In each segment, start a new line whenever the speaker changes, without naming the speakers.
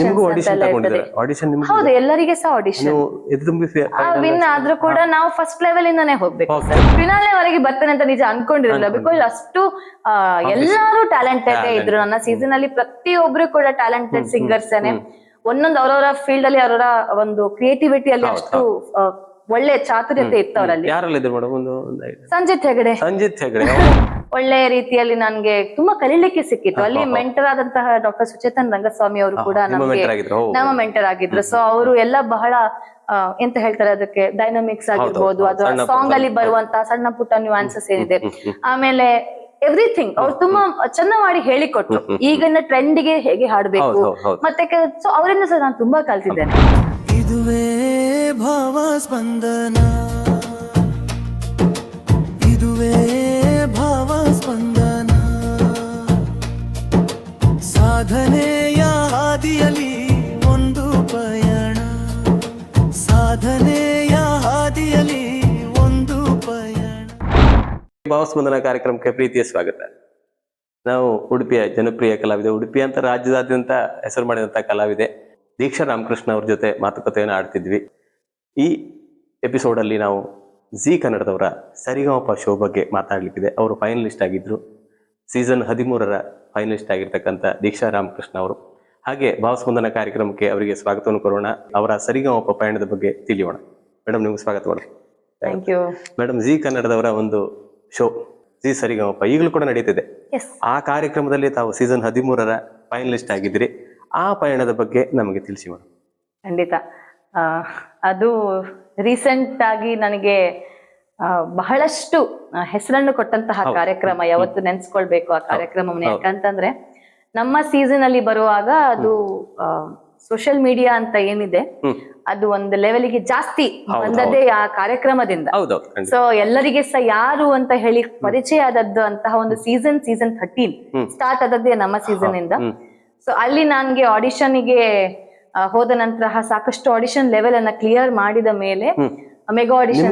ನಿಮ್ಗೂ ಆಡಿಷನ್ ತಗೊಂಡಿದ್ದಾರೆ. ಆಡಿಷನ್ ನಿಮ್ಗೆ
ಹೌದು ಎಲ್ಲರಿಗೆ ಸಹ ಆಡಿಷನ್
ನೀವು ಎದ್ದು ತುಂಬಿ
ವಿನ್ ಆದ್ರೂ ಕೂಡ ನಾವು ಫಸ್ಟ್ ಲೆವೆಲ್ ಇಂದನೇ ಹೋಗ್ಬೇಕು. ಫಿನಾಲೆ ವರೆಗೆ ಬರ್ತೇನೆ ಅಂತ ನಿಜ ಅನ್ಕೊಂಡಿರಲಿಲ್ಲ ಬಿಕಾಸ್ ಅಷ್ಟು ಆ, ಎಲ್ಲರೂ ಟ್ಯಾಲೆಂಟೆಡ್ ಇದ್ರು. ನನ್ನ ಸೀಸನ್ ಅಲ್ಲಿ ಪ್ರತಿಯೊಬ್ರು ಕೂಡ ಟ್ಯಾಲೆಂಟೆಡ್ ಸಿಂಗರ್ಸ್ ಒಂದೊಂದು ಅವರವರ ಫೀಲ್ಡ್ ಅಲ್ಲಿ ಅವರವರ ಒಂದು ಕ್ರಿಯೇಟಿವಿಟಿ ಅಲ್ಲಿ ಅಷ್ಟು ಆ, ಒಳ್ಳೆ ಚಾತುರ್ಯತೆ ಇತ್ತು ಅವರಲ್ಲಿ.
ಮೇಡಮ್ ಒಂದು ಒಂದು ಐದು
ಸಂಜಿತ್ ಹೆಗಡೆ.
ಸಂಜಿತ್ ಹೆಗಡೆ.
ಒಳ್ಳೆ ರೀತಿಯಲ್ಲಿ ನನ್ಗೆ ತುಂಬಾ ಕಲೀಲಿಕ್ಕೆ ಸಿಕ್ಕಿತ್ತು. ಅಲ್ಲಿ ಮೆಂಟರ್ ಆದಂತಹ ಡಾಕ್ಟರ್ ಸುಚೇತನ್ ರಂಗಸ್ವಾಮಿ ಅವರು ಕೂಡ ನಮಗೆ ನಮ್ಮ ಮೆಂಟರ್ ಆಗಿದ್ರು. ಸೊ ಅವರು ಎಲ್ಲ ಬಹಳ ಎಂತ ಹೇಳ್ತಾರೆ ಅದಕ್ಕೆ ಡೈನಮಿಕ್ಸ್ ಆಗಿರ್ಬೋದು. ಅಥವಾ ಸಾಂಗ್ ಅಲ್ಲಿ ಬರುವಂತ ಸಣ್ಣ ಪುಟ್ಟ ನ್ಯೂಆನ್ಸಸ್ ಏನಿದೆ. ಆಮೇಲೆ ಎವ್ರಿಥಿಂಗ್ ಅವ್ರು ತುಂಬಾ ಚೆನ್ನ ಮಾಡಿ ಹೇಳಿಕೊಟ್ರು. ಈಗಿನ ಟ್ರೆಂಡ್ಗೆ ಹೇಗೆ ಹಾಡ್ಬೇಕು? ಮತ್ತೆ ಸೊ ಅವರಿಂದ ಸಹ ನಾನು ತುಂಬಾ ಕಲ್ತಿದ್ದೇನೆ.
ಇದುವೇ ಭಾವ ಸ್ಪಂದನ ಇದುವೇ ಸಾಧನೆಯ ಹಾದಿಯಲ್ಲಿ ಒಂದು ಪಯಣ. ಸಾಧನೆಯ ಹಾದಿಯಲ್ಲಿ ಒಂದು ಪಯಣ.
ಭಾವಸ್ಪಂದನ ಕಾರ್ಯಕ್ರಮಕ್ಕೆ ಪ್ರೀತಿಯ ಸ್ವಾಗತ. ನಾವು ಉಡುಪಿಯ ಜನಪ್ರಿಯ ಕಲಾವಿದೆ, ಉಡುಪಿ ಅಂತ ರಾಜ್ಯದಾದ್ಯಂತ ಹೆಸರು ಮಾಡಿದಂಥ ಕಲಾವಿದೆ ದೀಕ್ಷಾ ರಾಮಕೃಷ್ಣ ಅವ್ರ ಜೊತೆ ಮಾತುಕತೆಯನ್ನು ಆಡ್ತಿದ್ವಿ. ಈ ಎಪಿಸೋಡಲ್ಲಿ ನಾವು ಜಿ ಕನ್ನಡದವರ ಸರಿಗಮಪ ಶೋ ಬಗ್ಗೆ ಮಾತಾಡಲಿಕ್ಕಿದೆ. ಅವರು ಫೈನಲಿಸ್ಟ್ ಆಗಿದ್ರು. ಸೀಸನ್ ಹದಿಮೂರರ ಫೈನಲಿಸ್ಟ್ ಆಗಿರ್ತಕ್ಕಂಥ ದೀಕ್ಷಾ ರಾಮಕೃಷ್ಣ ಅವರು. ಹಾಗೆ ಭಾವಸ್ಪಂದನ ಕಾರ್ಯಕ್ರಮಕ್ಕೆ ಅವರಿಗೆ ಸ್ವಾಗತವನ್ನು ಕೊಡೋಣ. ಅವರ ಸರಿಗಮಪ ಪಯಣದ ಬಗ್ಗೆ ತಿಳಿಯೋಣ. ಮೇಡಮ್ ನಿಮ್ಗೆ ಸ್ವಾಗತ ಮಾಡಿ.
ಥ್ಯಾಂಕ್ ಯು
ಮೇಡಮ್ ಜಿ ಕನ್ನಡದವರ ಒಂದು ಶೋ ಜಿ ಸರಿಗಮಪ ಈಗಲೂ ಕೂಡ ನಡೀತಿದೆ.
ಎಸ್
ಆ ಕಾರ್ಯಕ್ರಮದಲ್ಲಿ ತಾವು ಸೀಸನ್ ಹದಿಮೂರರ ಫೈನಲಿಸ್ಟ್ ಆಗಿದ್ರಿ ಆ ಪಯಣದ ಬಗ್ಗೆ ನಮಗೆ ತಿಳಿಸಿ ಮೇಡಮ್
ಖಂಡಿತ. ಅದು ರೀಸೆಂಟ್ ಆಗಿ ನನಗೆ ಬಹಳಷ್ಟು ಹೆಸರನ್ನು ಕೊಟ್ಟಂತಹ ಕಾರ್ಯಕ್ರಮ ಯಾವತ್ತು ನೆನ್ಸ್ಕೊಳ್ಬೇಕು ಆ ಕಾರ್ಯಕ್ರಮವನ್ನು ಯಾಕಂತಂದ್ರೆ ನಮ್ಮ ಸೀಸನ್ ಅಲ್ಲಿ ಬರುವಾಗ ಅದು ಸೋಷಿಯಲ್ ಮೀಡಿಯಾ ಅಂತ ಏನಿದೆ ಅದು ಒಂದು ಲೆವೆಲ್ಗೆ ಜಾಸ್ತಿ ಬಂದದ್ದೇ ಆ ಕಾರ್ಯಕ್ರಮದಿಂದ. ಸೊ ಎಲ್ಲರಿಗೆ ಸಹ ಯಾರು ಅಂತ ಹೇಳಿ ಪರಿಚಯ ಆದದ್ದು ಅಂತಹ ಒಂದು ಸೀಸನ್ ಸೀಸನ್ ಥರ್ಟೀನ್ ಸ್ಟಾರ್ಟ್ ಆದದ್ದೇ ನಮ್ಮ ಸೀಸನ್ ಇಂದ. ಸೊ ಅಲ್ಲಿ ನನ್ಗೆ ಆಡಿಷನ್ಗೆ ಹೋದ ನಂತರ ಸಾಕಷ್ಟು ಆಡಿಷನ್ ಲೆವೆಲ್ ಅನ್ನ ಕ್ಲಿಯರ್ ಮಾಡಿದ ಮೇಲೆ ಮೆಗಾ ಆಡಿಷನ್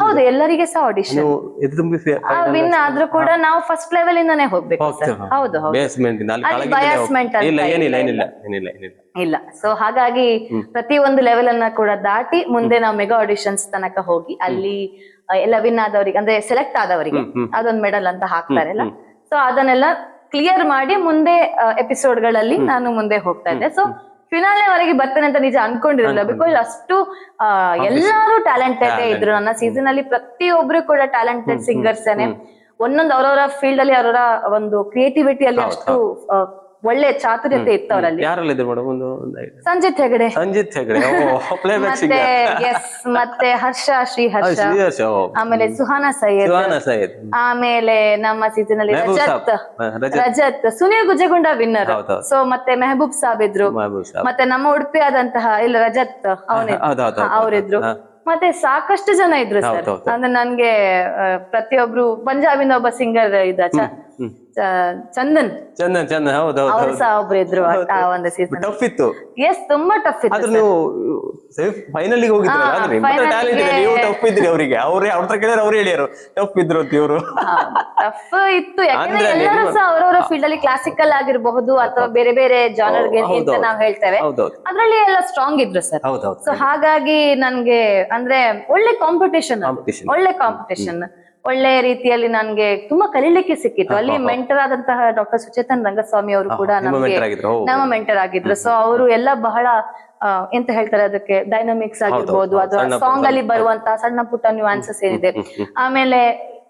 ಹೌದು ಎಲ್ಲರಿಗೆ ಸಹ ಆಡಿಷನ್ ವಿನ್ ಆದ್ರೂ ಕೂಡ ನಾವು ಫಸ್ಟ್ ಲೆವೆಲ್ ಇಂದಾನೆ ಹೋಗ್ಬೇಕು. ಹೌದು
ಏನಿಲ್ಲ
ಇಲ್ಲ ಸೊ ಹಾಗಾಗಿ ಪ್ರತಿ ಒಂದು ಲೆವೆಲ್ ಅನ್ನ ಕೂಡ ದಾಟಿ ಮುಂದೆ ನಾವು ಮೆಗಾ ಆಡಿಷನ್ಸ್ ತನಕ ಹೋಗಿ ಅಲ್ಲಿ ಎಲ್ಲ ವಿನ್ ಆದವರಿಗೆ ಅಂದ್ರೆ ಸೆಲೆಕ್ಟ್ ಆದವರಿಗೆ ಅದೊಂದು ಮೆಡಲ್ ಅಂತ ಹಾಕ್ತಾರಲ್ಲ ಸೊ ಅದನ್ನೆಲ್ಲ ಕ್ಲಿಯರ್ ಮಾಡಿ ಮುಂದೆ ಎಪಿಸೋಡ್ಗಳಲ್ಲಿ ನಾನು ಮುಂದೆ ಹೋಗ್ತಾ ಇದ್ದೆ. ಸೊ ಫಿನಾಲೆ ವರೆಗೆ ಬರ್ತೇನೆ ಅಂತ ನಿಜ ಅನ್ಕೊಂಡಿರಲಿಲ್ಲ. ಬಿಕಾಸ್ ಅಷ್ಟು ಎಲ್ಲರೂ ಟ್ಯಾಲೆಂಟೆಡ್ ಇದ್ರು. ನನ್ನ ಸೀಸನ್ ಅಲ್ಲಿ ಪ್ರತಿಯೊಬ್ರು ಕೂಡ ಟ್ಯಾಲೆಂಟೆಡ್ ಸಿಂಗರ್ಸ್ ಒಂದೊಂದು ಅವರವರ ಫೀಲ್ಡ್ ಅಲ್ಲಿ ಅವರ ಒಂದು ಕ್ರಿಯೇಟಿವಿಟಿ ಅಲ್ಲಿ ಅಷ್ಟು ಒಳ್ಳೆ ಚಾತುರ್ಯತೆ ಇತ್ತು ಅವರಲ್ಲಿ
ಯಾರೆಲ್ಲ ಇದ್ರು ಮೇಡಮ್? ಒಂದು ಒಂದು ಐದು
ಸಂಜಿತ್ ಹೆಗಡೆ.
ಸಂಜಿತ್ ಹೆಗಡೆ. ಪ್ಲೇಬ್ಯಾಕ್
ಮತ್ತೆ
ಸಿಂಗರ್
ಎಸ್ ಮತ್ತೆ ಹರ್ಷ ಶ್ರೀ ಹರ್ಷ ಆಮೇಲೆ ಸುಹಾನ ಸೈಯದ್.
ಸುಹಾನ ಸೈಯದ್.
ಆಮೇಲೆ ನಮ್ಮ ಸೀಸನ್ ಅಲ್ಲಿ ರಜತ್.
ರಜತ್.
ಸುನಿಲ್ ಗುಜೆಗುಂಡ ವಿನ್ನರ್. ಸೊ ಮತ್ತೆ ಮೆಹಬೂಬ್ ಸಾಬ್ ಇದ್ರು. ಮತ್ತೆ ನಮ್ಮ ಉಡುಪಿ ಆದಂತಹ ಇಲ್ಲ ರಜತ್ ಅವನೇ ಅವರಿದ್ರು. ಮತ್ತೆ ಸಾಕಷ್ಟು ಜನ ಇದ್ರು ಸರ್. ಅಂದ್ರೆ ನನ್ಗೆ ಪ್ರತಿಯೊಬ್ರು ಪಂಜಾಬಿನ ಒಬ್ಬ ಸಿಂಗರ್ ಇದ್ದ ಚಂದನ್.
ಚಂದನ್ ಚಂದನ್. ಹೌದು
ಅವ್ರು ಸಹ ಒಬ್ರು ಇದ್ರು ಆ- ಒಂದು ಸೀಸನ್
ಟಫ್ ಇತ್ತು.
ಎಸ್ ತುಂಬಾ ಟಫ್ ಇತ್ತು
ಆದ್ರೆ ನೀವು ಫೈನಲ್ ಹೋಗಿದ್ರಲ್ಲ
ಹಾ,
ಆದ್ರೆ ನಿಮ್ಮ ಟ್ಯಾಲೆಂಟ್ ಇದೆ
ಗೆ-
ನೀವು ಟಫ್ ಇದ್ರಿ ಅವರಿಗೆ. ಅವರೇ ಅವ್ರ ಹತ್ರ ಕೇಳಿದ್ರೆ ಅವ್ರು ಹೇಳಿದ್ರು ಟಫ್ ಇದ್ರು ಅಂತ ಇವರು.
ಟಫ್ ಇತ್ತು. ಯಾಕಂದ್ರೆ ಎಲ್ಲರೂ ಸಹ ಅವರವರ ಫೀಲ್ಡ್ ಅಲ್ಲಿ ಕ್ಲಾಸಿಕಲ್ ಆಗಿರಬಹುದು ಅಥವಾ ಬೇರೆ ಬೇರೆ ಜಾನರ್ಗೆ ಅಂತ. ನಾವ್ ಹೇಳ್ತೇವೆ. ಅದರಲ್ಲಿ ಎಲ್ಲ ಸ್ಟ್ರಾಂಗ್ ಇದ್ರು ಸರ್. ಸೊ ಹಾಗಾಗಿ ನನ್ಗೆ ಅಂದ್ರೆ ಒಳ್ಳೆ ಕಾಂಪಿಟೇಷನ್. ಒಳ್ಳೆ ಕಾಂಪಿಟೇಷನ್ ಒಳ್ಳೆ ರೀತಿಯಲ್ಲಿ ನನ್ಗೆ ತುಂಬಾ ಕಲೀಲಿಕ್ಕೆ ಸಿಕ್ಕಿತ್ತು. ಅಲ್ಲಿ ಮೆಂಟರ್ ಆದಂತಹ ಡಾಕ್ಟರ್ ಸುಚೇತನ್ ರಂಗಸ್ವಾಮಿ ಅವರು ಕೂಡ ನಮಗೆ ನಮ್ಮ ಮೆಂಟರ್ ಆಗಿದ್ರು. ಸೊ ಅವರು ಎಲ್ಲ ಬಹಳ ಎಂತ ಹೇಳ್ತಾರೆ ಅದಕ್ಕೆ ಡೈನಮಿಕ್ಸ್ ಆಗಿರ್ಬೋದು. ಅಥವಾ ಸಾಂಗ್ ಅಲ್ಲಿ ಬರುವಂತಹ ಸಣ್ಣ ಪುಟ್ಟ ನ್ಯೂಆನ್ಸಸ್ ಏನಿದೆ. ಆಮೇಲೆ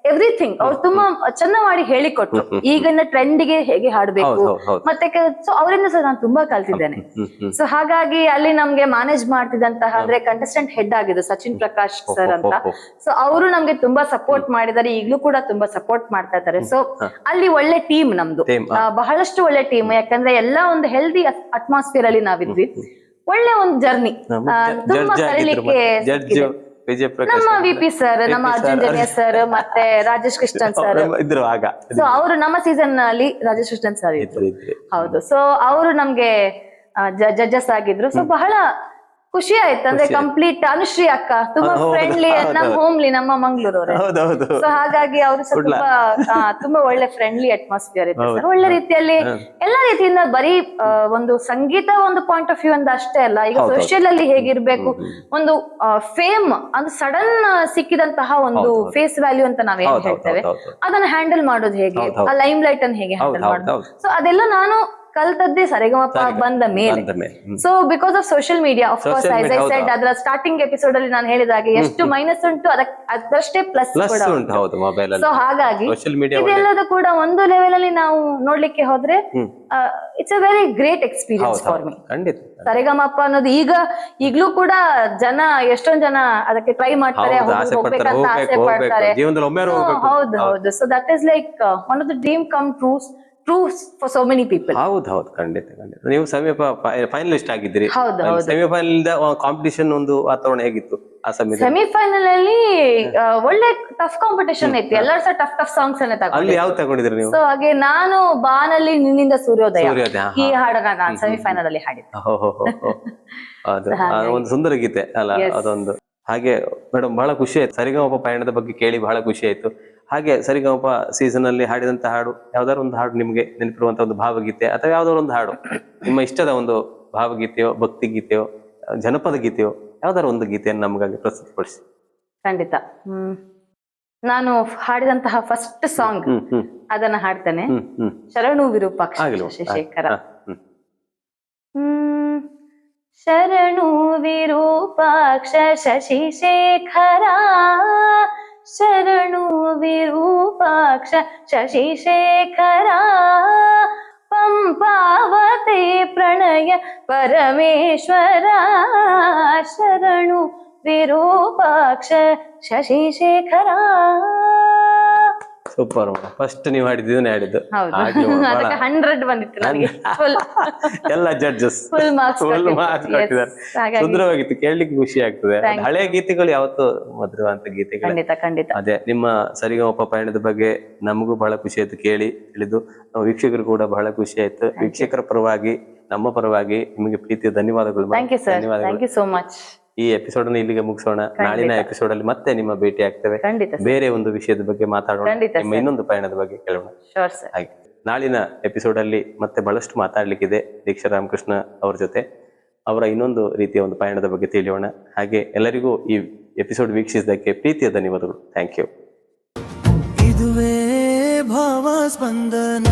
ಎವ್ರಿಥಿಂಗ್ ಅವ್ರು ತುಂಬಾ ಚೆನ್ನ ಮಾಡಿ ಹೇಳಿಕೊಟ್ರು. ಈಗಿನ ಟ್ರೆಂಡ್ಗೆ ಹೇಗೆ ಹಾಡ್ಬೇಕು? ಮತ್ತೆ ಸೊ ಅವರಿಂದ ಸಹ ನಾನು ತುಂಬಾ ಕಲ್ತಿದ್ದೇನೆ. ಸೊ ಹಾಗಾಗಿ ಅಲ್ಲಿ ನಮ್ಗೆ ಮ್ಯಾನೇಜ್ ಮಾಡ್ತಿದ್ದಂತಹ ಅಂದ್ರೆ ಕಂಟೆಸ್ಟೆಂಟ್ ಹೆಡ್ ಆಗಿದ್ದು ಸಚಿನ್ ಪ್ರಕಾಶ್ ಸರ್ ಅಂತ. ಸೊ ಅವರು ನಮ್ಗೆ ತುಂಬಾ ಸಪೋರ್ಟ್ ಮಾಡಿದ್ದಾರೆ. ಈಗ್ಲೂ ಕೂಡ ತುಂಬಾ ಸಪೋರ್ಟ್ ಮಾಡ್ತಾ ಇದ್ದಾರೆ. ಸೊ ಅಲ್ಲಿ ಒಳ್ಳೆ ಟೀಮ್ ನಮ್ದು. ಬಹಳಷ್ಟು ಒಳ್ಳೆ ಟೀಮ್ ಯಾಕಂದ್ರೆ ಎಲ್ಲಾ ಒಂದು ಹೆಲ್ದಿ ಅಟ್ಮಾಸ್ಫಿಯರ್ ಅಲ್ಲಿ ನಾವಿದ್ವಿ. ಒಳ್ಳೆ ಒಂದು ಜರ್ನಿ ತುಂಬಾ
ಜಡ್ಜ್ ವಿಜಯ ಪ್ರಕಾಶ್
ನಮ್ಮ ವಿಪಿ ಸರ್ ನಮ್ಮ ಅರ್ಜುನ್
sir.
ಸರ್ ಮತ್ತೆ ರಾಜೇಶ್ ಕೃಷ್ಣನ್ ಸರ್
ಇದ್ರು ಆಗ.
ಸೊ ಅವರು ನಮ್ಮ ಸೀಸನ್ ಅಲ್ಲಿ ರಾಜೇಶ್ ಕೃಷ್ಣನ್ ಸರ್ ಇದ್ರು. ಹೌದು. ಸೊ ಅವರು ನಮ್ಗೆ ಜಡ್ಜಸ್ ಆಗಿದ್ರು. ಸೊ ಬಹಳ ಖುಷಿ ಆಯ್ತು ಅಂದ್ರೆ. ಕಂಪ್ಲೀಟ್ ಅನುಶ್ರೀ ಅಕ್ಕ ತುಂಬಾ ಫ್ರೆಂಡ್ಲಿ
ನಮ್ಮ
ನಮ್ ಹೋಮ್ಲಿ ನಮ್ಮ ಮಂಗ್ಳೂರವ್ರೆ
ಹೌದೌದು
ಸೊ ಹಾಗಾಗಿ ಅವರು ತುಂಬಾ ತುಂಬಾ ಒಳ್ಳೆ ಫ್ರೆಂಡ್ಲಿ ಅಟ್ಮಾಸ್ಫಿಯರ್ ಇದೆ. ಸರ್ ಒಳ್ಳೆ ರೀತಿಯಲ್ಲಿ. ಎಲ್ಲಾ ರೀತಿಯಿಂದ ಬರೀ ಒಂದು ಸಂಗೀತ ಒಂದು ಪಾಯಿಂಟ್ ಆಫ್ ವ್ಯೂ ಅಂತ ಅಷ್ಟೇ ಅಲ್ಲ ಈಗ. ಸೋಷಿಯಲ್ ಅಲ್ಲಿ ಹೇಗಿರ್ಬೇಕು ಒಂದು ಫೇಮ್ ಅಂದ್ರೆ ಸಡನ್ ಸಿಕ್ಕಿದಂತಹ ಒಂದು. ಫೇಸ್ ವ್ಯಾಲ್ಯೂ ಅಂತ ನಾವ್
ಹೌದು,
ಹೇಳ್ತೇವೆ. ಅದನ್ನ ಹ್ಯಾಂಡಲ್ ಮಾಡೋದು ಹೇಗೆ. ಆ ಲೈಮ್ ಲೈಟ್ ಅನ್ನು ಹೇಗೆ ಹ್ಯಾಂಡಲ್ ಮಾಡೋದು. ಸೊ ಅದೆಲ್ಲ ನಾನು ಕಲ್ತದ್ದೇ ಸರಿಗಮಪ
ಸರಿಗಮ
ಬಂದ ಮೇಲೆ. So because of social media of course as I said ಅದರ ಸ್ಟಾರ್ಟಿಂಗ್ ಎಪಿಸೋಡ್ ಅಲ್ಲಿ ನಾನು ಹೇಳಿದಾಗೆ ಎಷ್ಟು ಮೈನಸ್ ಉಂಟು ಅದಕ್ಕೆ ಅದರಷ್ಟೇ ಪ್ಲಸ್ ಕೂಡ ಸೊ ಹಾಗಾಗಿ ಇದೆಲ್ಲದೂ ಕೂಡ ಒಂದು ಲೆವೆಲ್ ಅಲ್ಲಿ ನಾವು ನೋಡ್ಲಿಕ್ಕೆ ಹೋದ್ರೆ. It's a very great experience for me Saregamapa ಅನ್ನೋದು ಈಗ ಈಗ್ಲೂ ಕೂಡ ಜನ ಎಷ್ಟೊಂದ್ ಜನ ಅದಕ್ಕೆ ಟ್ರೈ ಮಾಡ್ತಾರೆ ಹೋಗ್- ಹೋಗ್ಬೇಕಂತ ಆಸೆ ಪಡ್ತಾರೆ ಹೌದು ಹೌದು. So that is like one of the dream come trues trues for so many people
ಹೌದು ಹೌದು ಖಂಡಿತ ಖಂಡಿತ. ನೀವು ಸಮೀಪ ಫೈನಲಿಸ್ಟ್ ಆಗಿದ್ದೀರಿ.
ಹೌದು, ಹೌದು.
ಸೆಮಿಫೈನಲ್ ಕಾಂಪಿಟಿಷನ್ ಒಂದು ವಾತಾವರಣ ಹೇಗಿತ್ತು ಆ ಸಮಯದಲ್ಲಿ?
ಸೆಮಿಫೈನಲ್ ಅಲ್ಲಿ ಒಳ್ಳೆ ಟಫ್ ಕಾಂಪಿಟೇಷನ್ ಇತ್ತು. ಎಲ್ಲರೂ ಸಹ ಟಫ್ ಟಫ್ ಸಾಂಗ್ಸ್ ಅನ್ನೇ
ಅಲ್ಲಿ
ತಗೊಂಡು
ಯಾವ್ದು ತಗೊಂಡಿದ್ರಿ ನೀವು?
ಸೊ ಹಾಗೆ ನಾನು ಬಾನಲ್ಲಿ ನಿನ್ನಿಂದ ಸೂರ್ಯೋದಯ. ಈ ಹಾಡನ್ನ ನಾನು ಸೆಮಿಫೈನಲ್ ಅಲ್ಲಿ ಹಾಡಿದ್ದೆ.
ಒಂದು ಸುಂದರ ಗೀತೆ ಅಲ್ಲ. ಅದೊಂದು. ಹಾಗೆ ಮೇಡಮ್ ಬಹಳ ಖುಷಿ ಆಯ್ತು. ಸರಿಗಮಪ ಪಯಣದ ಬಗ್ಗೆ ಕೇಳಿ ಬಹಳ ಖುಷಿ ಆಯ್ತು. ಹಾಗೆ ಸರಿಗಮಪ ಸೀಸನ್ ಅಲ್ಲಿ ಹಾಡಿದಂತ ಹಾಡು ಯಾವ್ದಾದ್ರು ಒಂದು ಹಾಡು ನಿಮ್ಗೆ ನೆನಪಿರುವಂತ ಒಂದು ಭಾವಗೀತೆ ಅಥವಾ ಯಾವ್ದಾದ್ರು ಒಂದು ಹಾಡು ನಿಮ್ಮ ಇಷ್ಟದ ಒಂದು ಭಾವಗೀತೆಯೋ ಭಕ್ತಿ ಗೀತೆಯೋ ಜನಪದ ಗೀತೆಯೋ ಯಾವ್ದಾದ್ರು ಒಂದು ಗೀತೆಯನ್ನು ನಮಗಾಗಿ ಪ್ರಸ್ತುತಪಡಿಸಿ.
ಖಂಡಿತ. ಹ್ಮ್. ನಾನು ಹಾಡಿದಂತಹ ಫಸ್ಟ್ ಸಾಂಗ್ ಅದನ್ನ ಹಾಡ್ತೇನೆ. ಶರಣು ವಿರೂಪಾಕ್ಷ ಶಶಿಶೇಖರ. ಶರಣು ವಿರೂಪಾಕ್ಷ ಶಶಿಶೇಖರ. ವಿರೂಪಾಕ್ಷ ಶಶಿಶೇಖರ ಪಂಪಾವತಿ ಪ್ರಣಯ ಪರಮೇಶ್ವರ ಶರಣು ವಿರೂಪಾಕ್ಷ ಶಶಿಶೇಖರ
ಸೂಪರ್ ಫಸ್ಟ್ ನೀವು
ಹೌದು.
ಬಹಳ-
ಅದಕ್ಕೆ ಹಂಡ್ರೆಡ್ ಬಂದಿತ್ತು ನನಗೆ. ಫುಲ್
ಎಲ್ಲ ಜಡ್ಜಸ್ ಫುಲ್ ಮಾರ್ಕ್ಸ್ ಕೊಟ್ಟಿದ್ದಾರೆ.
ಹಾಗಾಗಿ-
ಸುಂದರವಾಗಿತ್ತು. ಕೇಳಲಿಕ್ಕೆ ಖುಷಿ ಆಗ್ತದೆ.
ಹಳೆ
ಹಳೆಯ ಗೀತೆಗಳು ಯಾವತ್ತು ಮಧುರವಂತ ಗೀತೆಗಳು.
ಖಂಡಿತ ಖಂಡಿತ.
ಅದೇ ನಿಮ್ಮ ಸರಿಗಮಪ ಪಯಣದ ಬಗ್ಗೆ ನಮಗೂ ಬಹಳ ಖುಷಿ ಆಯ್ತು ಕೇಳಿ ತಿಳಿದು. ನಾವು ವೀಕ್ಷಕರು ಕೂಡ ಬಹಳ ಖುಷಿ ಆಯ್ತು. ವೀಕ್ಷಕರ ಪರವಾಗಿ ನಮ್ಮ ಪರವಾಗಿ ನಿಮಗೆ ಪ್ರೀತಿಯ ಧನ್ಯವಾದಗಳು. ಧನ್ಯವಾದಗಳು.
ಸೋ ಮಚ್
ಈ ಎಪಿಸೋಡ್ ಅನ್ನು ಇಲ್ಲಿಗೆ ಮುಗಿಸೋಣ. ನಾಳಿನ ಎಪಿಸೋಡ್ ಅಲ್ಲಿ ಮತ್ತೆ ನಿಮ್ಮ ಭೇಟಿ ಆಗ್ತೇವೆ. ಬೇರೆ ಒಂದು ವಿಷಯದ ಬಗ್ಗೆ ಮಾತಾಡೋಣ. ನಿಮ್ಮ ಇನ್ನೊಂದು ಪಯಣದ ಬಗ್ಗೆ ಕೇಳೋಣ.
ಶೋರ್ ಸರ್
ಹಾಗೆ. ನಾಳಿನ ಎಪಿಸೋಡ್ ಅಲ್ಲಿ ಮತ್ತೆ ಬಹಳಷ್ಟು ಮಾತಾಡ್ಲಿಕ್ಕಿದೆ ದೀಕ್ಷಾ ರಾಮಕೃಷ್ಣ ಅವ್ರ ಜೊತೆ. ಅವರ ಇನ್ನೊಂದು ರೀತಿಯ ಒಂದು ಪಯಣದ ಬಗ್ಗೆ ತಿಳಿಯೋಣ. ಹಾಗೆ ಎಲ್ಲರಿಗೂ ಈ ಎಪಿಸೋಡ್ ವೀಕ್ಷಿಸಿದ್ದಕ್ಕೆ ಪ್ರೀತಿಯ ಧನ್ಯವಾದಗಳು. ಥ್ಯಾಂಕ್ ಯು
ಇದುವೇ ಭಾವ ಸ್ಪಂದನ